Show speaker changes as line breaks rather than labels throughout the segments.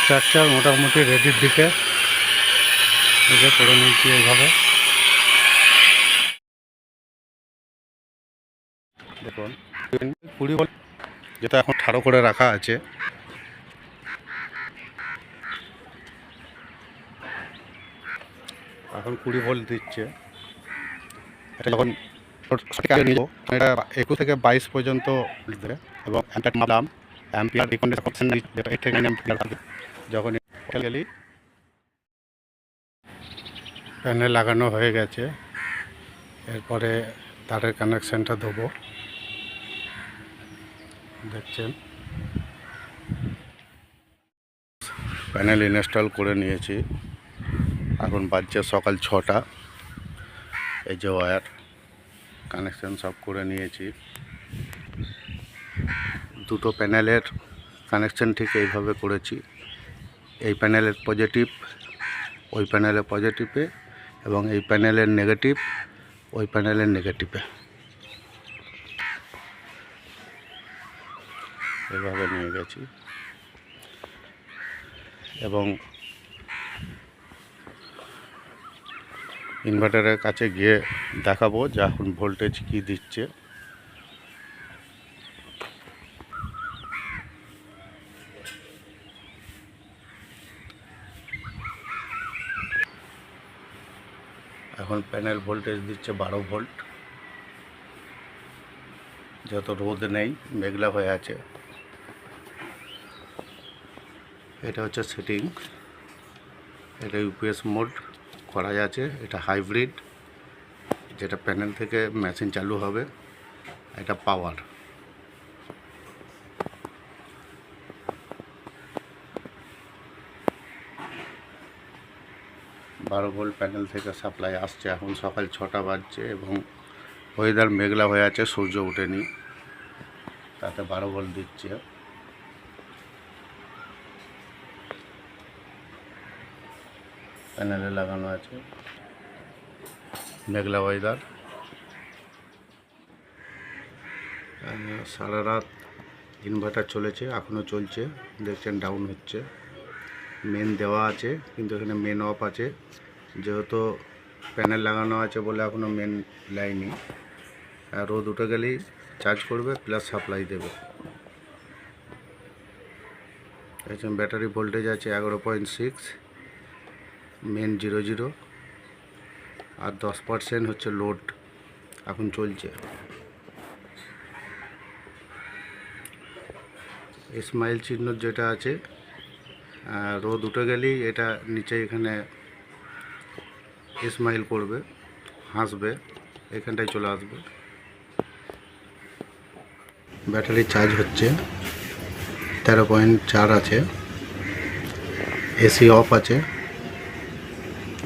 Structure মোটামুটি রেডির দিকে। করে নিয়েছি এইভাবে। দেখুন, কুড়ি ভোল্ট যেটা এখন ঠাড়ো করে রাখা আছে। এখন কুড়ি ভোল্ট দিচ্ছে। এটা যখন এটা একুশ থেকে বাইশ পর্যন্ত এবং অ্যাম্পিয়ার মাপলাম অ্যাম্পিয়ার রিকন্ডিশন যেটা এইট থেকে নাইন অ্যাম্পিয়ার থাকে যখন গেলি। প্যানেল লাগানো হয়ে গেছে। এরপরে তারের কানেকশানটা দেবো দেখছেন? প্যানেল ইনস্টল করে নিয়েছি। এখন বাজছে সকাল ছটা। এই যে ওয়্যার কানেকশান সব করে নিয়েছি। দুটো প্যানেলের কানেকশান ঠিক এইভাবে করেছি। এই প্যানেলের পজিটিভ ওই প্যানেলের পজিটিভে এবং এই প্যানেলের নেগেটিভ ওই প্যানেলের নেগেটিভে এভাবে নিয়ে গেছি। এবং ইনভার্টারের কাছে গিয়ে দেখাবো যে এখন ভোল্টেজ কী দিচ্ছে। এখন প্যানেল ভোল্টেজ দিচ্ছে বারো ভোল্ট যত রোদ নেই, মেঘলা হয়ে আছে। এটা হচ্ছে সেটিং এটা ইউপিএস মোড করা আছে এটা হাইব্রিড যেটা প্যানেল থেকে মেশিন চালু হবে। এটা পাওয়ার বারো ভোল্ট প্যানেল থেকে সাপ্লাই আসছে এখন সকাল ছটা বাজছে এবং ওয়েদার মেঘলা হয়ে আছে, সূর্য ওঠেনি। তাতে বারো ভোল্ট দিচ্ছে। প্যানেলে লাগানো আছে। মেঘলা ওয়েদার সারা রাত ইনভার্টার চলেছে এখনও চলছে। দেখছেন ডাউন হচ্ছে। মেন দেওয়া আছে, কিন্তু এখানে মেন অফ আছে। যেহেতু প্যানেল লাগানো আছে বলে এখনও মেন লাইনি আর রোদ উঠে গেলেই চার্জ করবে প্লাস সাপ্লাই দেবে। দেখছেন ব্যাটারি ভোল্টেজ আছে এগারো point six main zero zero আর দশ পার্সেন্ট হচ্ছে লোড এখন চলছে। স্মাইল চিহ্ন যেটা আছে রোদ উঠে গেলেই এটা নিচে এখানে স্মাইল করবে, হাসবে, এখানটায় চলে আসবে। ব্যাটারি চার্জ হচ্ছে তেরো পয়েন্ট চার আছে এসি অফ আছে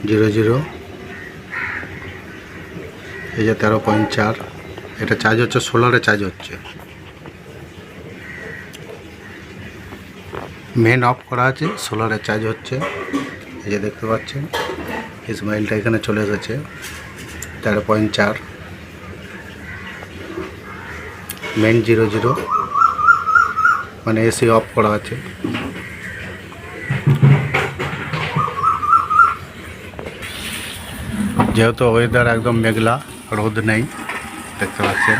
জিরো জিরো এই যে তেরো পয়েন্ট চার, এটা চার্জ হচ্ছে সোলারে চার্জ হচ্ছে। মেন অফ করা আছে সোলারে চার্জ হচ্ছে। এই যে দেখতে পাচ্ছেন ইসমাইলটা এখানে চলে এসেছে, তেরো পয়েন্ট চার। মেন জিরো জিরো মানে এসি অফ করা আছে। যেহেতু ওয়েদার একদম মেঘলা, রোদ নেই, দেখতে পাচ্ছেন।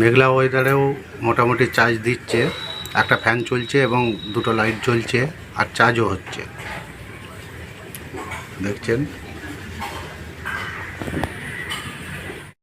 মেঘলা ওয়েদারেও মোটামুটি চার্জ দিচ্ছে। একটা ফ্যান চলছে এবং দুটো লাইট জ্বলছে আর চার্জও হচ্ছে। দেখছেন?